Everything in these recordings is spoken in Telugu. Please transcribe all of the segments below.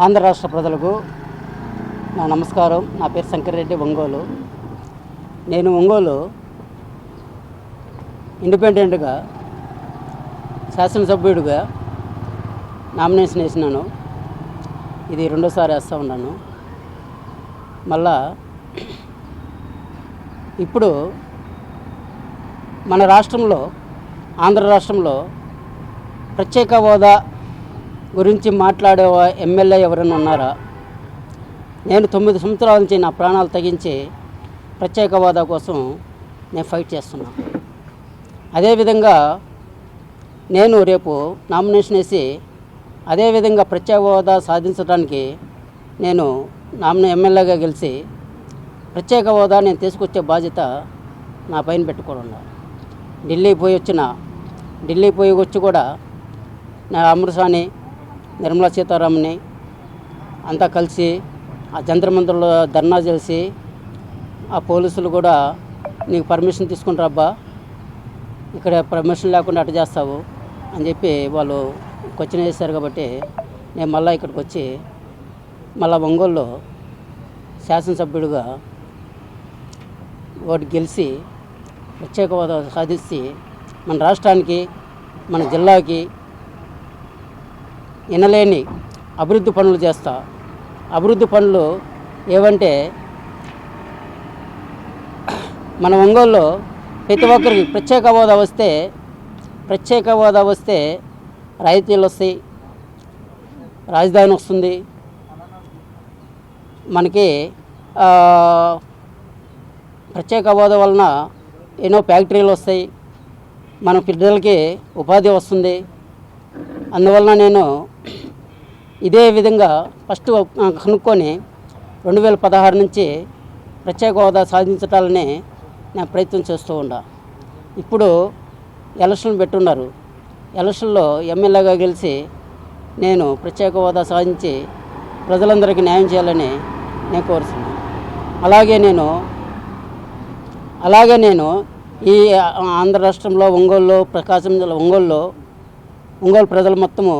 ఆంధ్ర రాష్ట్ర ప్రజలకు నా నమస్కారం. నా పేరు శంకర్రెడ్డి ఒంగోలు. నేను ఒంగోలు ఇండిపెండెంట్గా శాసనసభ్యుడిగా నామినేషన్ వేసినాను. ఇది రెండోసారి వేస్తూ ఉన్నాను. మళ్ళా ఇప్పుడు మన రాష్ట్రంలో ఆంధ్ర రాష్ట్రంలో ప్రత్యేక హోదా గురించి మాట్లాడే ఎమ్మెల్యే ఎవరైనా ఉన్నారా? నేను తొమ్మిది సంవత్సరాల నుంచి నా ప్రాణాలు తగ్గించి ప్రత్యేక హోదా కోసం నేను ఫైట్ చేస్తున్నా. అదేవిధంగా నేను రేపు నామినేషన్ వేసి అదేవిధంగా ప్రత్యేక హోదా సాధించడానికి నేను నామినే ఎమ్మెల్యేగా గెలిచి ప్రత్యేక హోదా నేను తీసుకొచ్చే బాధ్యత నా పైన పెట్టుకోవడం ఢిల్లీ పోయి వచ్చిన ఢిల్లీ పోయి వచ్చి కూడా నా అమృసాని నిర్మలా సీతారామన్ని అంతా కలిసి ఆ జంతర్ ధర్నా చేసి ఆ పోలీసులు కూడా నీకు పర్మిషన్ తీసుకుంటారబ్బా ఇక్కడ పర్మిషన్ లేకుండా అటు చేస్తావు అని చెప్పి వాళ్ళు క్వశ్చన్ చేశారు కాబట్టి నేను మళ్ళీ ఇక్కడికి వచ్చి మళ్ళా ఒంగోలులో శాసనసభ్యుడిగా ఓటు గెలిచి ప్రత్యేక హోదా సాధించి మన రాష్ట్రానికి మన జిల్లాకి వినలేని అభివృద్ధి పనులు చేస్తా. అభివృద్ధి పనులు ఏవంటే మన ఒంగోలులో ప్రతి ఒక్కరికి ప్రత్యేక హోదా వస్తే ప్రత్యేక హోదా వస్తే రాయితీలు వస్తాయి రాజధాని వస్తుంది. మనకి ప్రత్యేక హోదా వలన ఎన్నో ఫ్యాక్టరీలు వస్తాయి. మన పిల్లలకి ఉపాధి వస్తుంది. అందువలన నేను ఇదే విధంగా ఫస్ట్ కనుక్కొని రెండు వేల పదహారు నుంచి ప్రత్యేక హోదా సాధించటాలని నేను ప్రయత్నం చేస్తూ ఉండా. ఇప్పుడు ఎలక్షన్లు పెట్టున్నారు. ఎలక్షన్లో ఎమ్మెల్యేగా గెలిచి నేను ప్రత్యేక హోదా సాధించి ప్రజలందరికీ న్యాయం చేయాలని నేను కోరుతున్నాను. అలాగే నేను అలాగే నేను ఈ ఆంధ్ర రాష్ట్రంలో ఒంగోలులో ప్రకాశం జిల్లా ఒంగోలులో ఒంగోలు ప్రజలు మొత్తము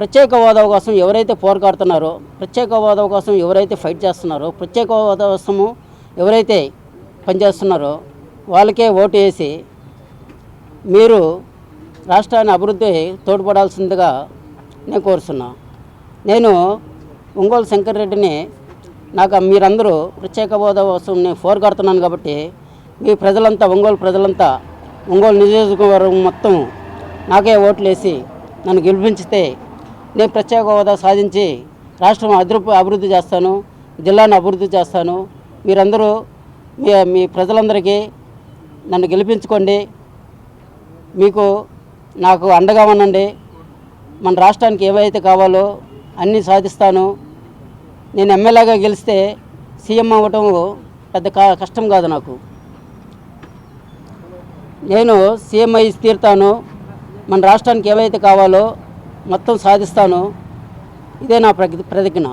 ప్రత్యేక హోదా కోసం ఎవరైతే పోరాడుతున్నారో ప్రత్యేక హోదా కోసం ఎవరైతే ఫైట్ చేస్తున్నారో ప్రత్యేక హోదా కోసము ఎవరైతే పనిచేస్తున్నారో వాళ్ళకే ఓటు వేసి మీరు రాష్ట్రాన్ని అభివృద్ధి తోడ్పడాల్సిందిగా నేను కోరుతున్నా. నేను ఒంగోలు శంకర్ రెడ్డిని నాకు మీరందరూ ప్రత్యేక హోదా కోసం నేను పోరాడుతున్నాను కాబట్టి మీ ప్రజలంతా ఒంగోలు ప్రజలంతా ఒంగోలు నియోజకవర్గం మొత్తం నాకే ఓట్లు వేసి నన్ను గెలిపించితే నేను ప్రత్యేక హోదా సాధించి రాష్ట్రం అభివృద్ధి అభివృద్ధి చేస్తాను జిల్లాను అభివృద్ధి చేస్తాను. మీరందరూ మీ మీ ప్రజలందరికీ నన్ను గెలిపించుకోండి. మీకు నాకు అండగా ఉండండి. మన రాష్ట్రానికి ఏవైతే కావాలో అన్నీ సాధిస్తాను. నేను ఎమ్మెల్యేగా గెలిస్తే సీఎం అవ్వటం పెద్ద కా- కష్టం కాదు నాకు. నేను సీఎం అయి తీరుతాను. మన రాష్ట్రానికి ఏవైతే కావాలో మొత్తం సాధిస్తాను. ఇదే నా ప్రతి ప్రతిజ్ఞ.